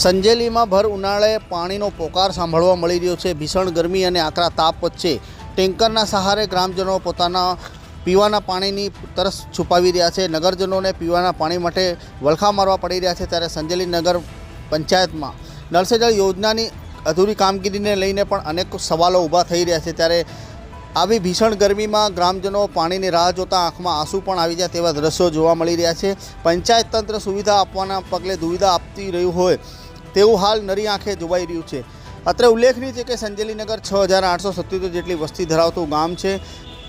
સંજેલીમાં ભર ઉનાળે પાણીનો પોકાર સાંભળવા મળી રહ્યો છે. ભીષણ ગરમી અને આકરા તાપ વચ્ચે ટેન્કરના સહારે ગ્રામજનો પોતાના પીવાના પાણીની તરસ છુપાવી રહ્યા છે. નગરજનોને પીવાના પાણી માટે વલખા મારવા પડી રહ્યા છે ત્યારે સંજેલી નગર પંચાયતમાં નળ જળ યોજનાની અધૂરી કામગીરીને લઈને પણ અનેક સવાલો ઊભા થઈ રહ્યા છે. ત્યારે આવી ભીષણ ગરમીમાં ગ્રામજનો પાણીની રાહ જોતા આંખમાં આંસુ પણ આવી જાય તેવા દ્રશ્યો જોવા મળી રહ્યા છે. પંચાયત તંત્ર સુવિધા આપવાના પગલે દુવિધા આપતી રહ્યું હોય તેવું હાલ નરી આંખે જોવાઈ રહ્યું છે. અત્રે ઉલ્લેખનીય છે કે સંજેલીનગર છ હજાર આઠસો સત્યોતેર જેટલી વસ્તી ધરાવતું ગામ છે,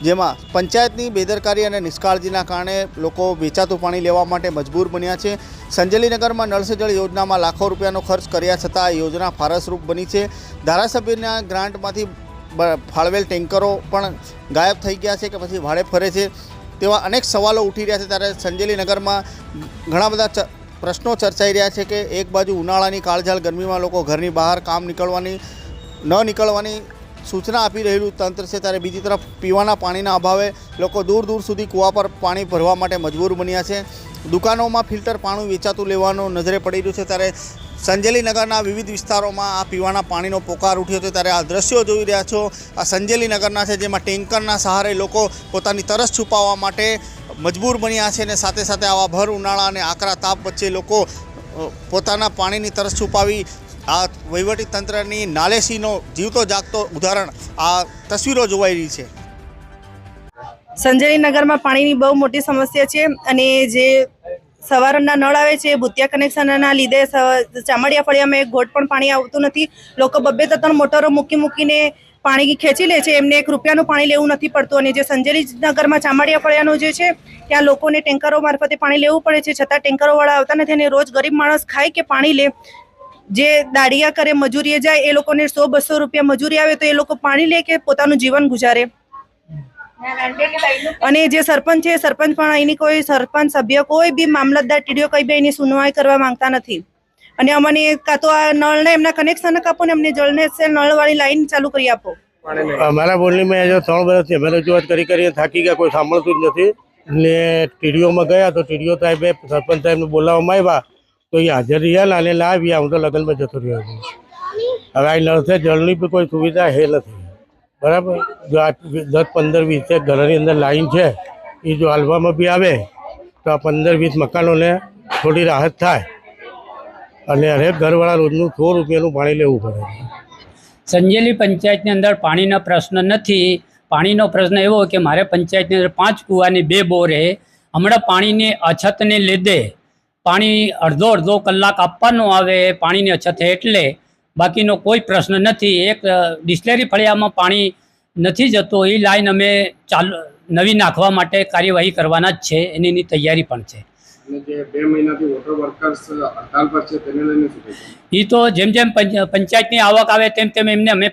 જેમાં પંચાયતની બેદરકારી અને નિષ્કાળજીના કારણે લોકો વેચાતું પાણી લેવા માટે મજબૂર બન્યા છે. સંજેલીનગરમાં નળ જળ યોજનામાં લાખો રૂપિયાનો ખર્ચ કર્યા છતાં આ યોજના ફારસરૂપ બની છે. ધારાસભ્યના ગ્રાન્ટમાંથી ફાળવેલ ટેન્કરો પણ ગાયબ થઈ ગયા છે કે પછી ભાડે ફરે છે તેવા અનેક સવાલો ઉઠી રહ્યા છે. ત્યારે સંજેલીનગરમાં ઘણા બધા પ્રશ્નો ચર્ચાઈ રહ્યા છે કે એક બાજુ ઉનાળાની કાળઝાળ ગરમીમાં લોકો ઘરની બહાર કામ નીકળવાની, ન નીકળવાની સૂચના આપી રહેલું તંત્ર છે ત્યારે બીજી તરફ પીવાના પાણીના અભાવે લોકો દૂર દૂર સુધી કૂવા પર પાણી ભરવા માટે મજબૂર બન્યા છે. દુકાનોમાં ફિલ્ટર પાણી વેચાતું લેવાનું નજરે પડી રહ્યું છે. ત્યારે સંજેલી નગરના વિવિધ વિસ્તારોમાં આ પીવાના પાણીનો પોકાર ઉઠ્યો છે. ત્યારે આ દ્રશ્યો જોઈ રહ્યા છો. આ સંજેલી નગરના છે, જેમાં ટેન્કરના સહારે લોકો પોતાની તરસ છુપાવવા માટે મજબૂર બન્યા છે અને સાથે સાથે આવા ભર, ઉનાળા અને આકરા તાપ વચ્ચે લોકો પોતાના પાણીની તરસ છુપાવી આ વહીવટી તંત્રની નાલેસીનો જીવતો જાગતો ઉદાહરણ આ તસવીરો જોવાઈ રહી છે. સંજેલી નગરમાં પાણીની બહુ મોટી સમસ્યા છે અને જે સવારના નળ આવે છે, ભૂતિયા કનેક્શનના લીધે ચામડિયા ફળિયામાં એક ઘોટ પણ પાણી આવતું નથી. લોકો બબ્બે તો ત્રણ મોટરો મૂકી મૂકીને પાણી ખેંચી લે છે. એમને એક રૂપિયાનું પાણી લેવું નથી પડતું અને જે સંજેલી નગરમાં ચામડિયા ફળિયાનું જે છે, ત્યાં લોકોને ટેન્કરો મારફતે પાણી લેવું પડે છે. છતાં ટેન્કરોવાળા આવતા નથી અને રોજ ગરીબ માણસ ખાય કે પાણી લે. જે દાડિયા કરે મજૂરીએ જાય એ લોકોને સો બસો રૂપિયા મજૂરી આવે તો એ લોકો પાણી લે કે પોતાનું જીવન ગુજારે? અને જે સરપંચ છે સરપંચ પણ અહીંની કોઈ સરપંચ સભ્ય કોઈ બી મામલતદાર ટીડીઓ કઈ બી એની સુનવાઈ કરવા માંગતા નથી. અને અમને કાં તો આ નળને એમના કનેક્શન કાપો ને અમને જળને છે નળવાળી લાઈન ચાલુ કરી આપો. અમારા બોલનીમાં આજે ત્રણ વર્ષથી અમે રજૂઆત કરી કરીને થાકી ગયા કોઈ સાંભળતું જ નથી. ને ટીડીઓમાં ગયા તો ટીડીઓ સાહેબે સરપંચ સાહેબને બોલાવવામાં આવ્યા. તો એ હાજર રહ્યા ને અને ના હું તો લગ્નમાં જતો રહ્યો છું. હવે આ નળસે જળની બી કોઈ સુવિધા હે નથી. બરાબર? જો આ દસ પંદર વીસ ઘરની અંદર લાઈન છે, એ જો હાલવામાં બી આવે, તો આ પંદર વીસ મકાનોને થોડી રાહત થાય. અને હરેક ઘરવાળા રોજનું સો રૂપિયાનું પાણી લેવું પડે સંજેલી પંચાયતની અંદર પાણીનો પ્રશ્ન નથી. પાણીનો પ્રશ્ન એવો કે મારે પંચાયતની અંદર પાંચ કૂવાની બે બોરે. હમણાં પાણીની અછતને લીધે પાણી અડધો અડધો કલાક આપવાનું આવે પાણીની અછત એટલે બાકીનો કોઈ પ્રશ્ન નથી. એક ડિસ્લેરી ફળિયામાં પાણી નથી જતો એ લાઈન અમે ચાલુ નવી નાખવા માટે કાર્યવાહી કરવાના જ છે એની તૈયારી પણ છે. એ તો જેમ જેમ પંચ- પંચાયતની આવક આવે તેમ તેમ એમને અમે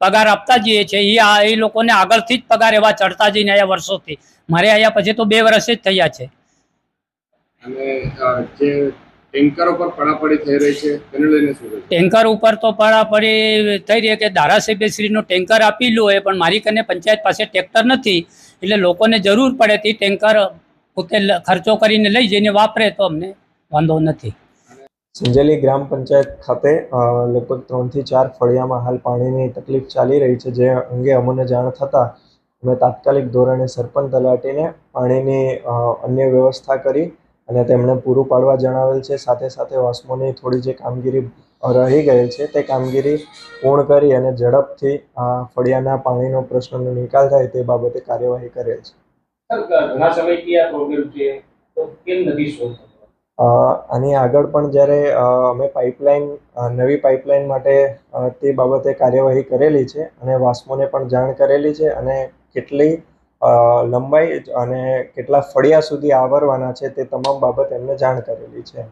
પગાર આપતા જઈએ છીએ. એ આ એ લોકોને આગળથી જ પગાર એવા ચડતા જઈને આવ્યા વર્ષોથી. મારે આવ્યા પછી તો બે વર્ષ જ થયા છે. અને જે ટેન્કર ઉપર પડાપડી થઈ રહી છે તેને લઈને શું ટેન્કર ઉપર તો પડાપડી થઈ રહી કે ધારાસભ્યશ્રીનું ટેન્કર આપેલું હોય પણ મારી કને પંચાયત પાસે ટ્રેક્ટર નથી. એટલે લોકોને જરૂર પડે તે ટેન્કર પોતે ખર્ચો કરીને લઈ જઈને વાપરે તો અમને વાંધો નથી. સંજેલી ગ્રામ પંચાયત ખાતે લગભગ ત્રણથી ચાર ફળિયામાં હાલ પાણીની તકલીફ ચાલી રહી છે જે અંગે અમને જાણ થતાં અમે તાત્કાલિક ધોરણે સરપંચ તલાટીને પાણીની અન્ય વ્યવસ્થા કરી અને તેમણે પૂરું પાડવા જણાવેલ છે. સાથે સાથે વાસ્મોની થોડી જે કામગીરી રહી ગયેલ છે તે કામગીરી પૂર્ણ કરી અને ઝડપથી આ ફળિયાના પાણીનો પ્રશ્નનો નિકાલ થાય તે બાબતે કાર્યવાહી કરેલ છે. ઘણા સમયથી આ પ્રોબ્લેમ છે. તો કેમ નથી સોલ્વ આની આગળ પણ જ્યારે અમે પાઇપલાઇન નવી પાઇપલાઇન માટે તે બાબતે કાર્યવાહી કરેલી છે અને વાસ્મોને પણ જાણ કરેલી છે અને કેટલી લંબાઈ અને કેટલા ફળિયા સુધી આવરવાના છે તે તમામ બાબત એમને જાણ કરેલી છે.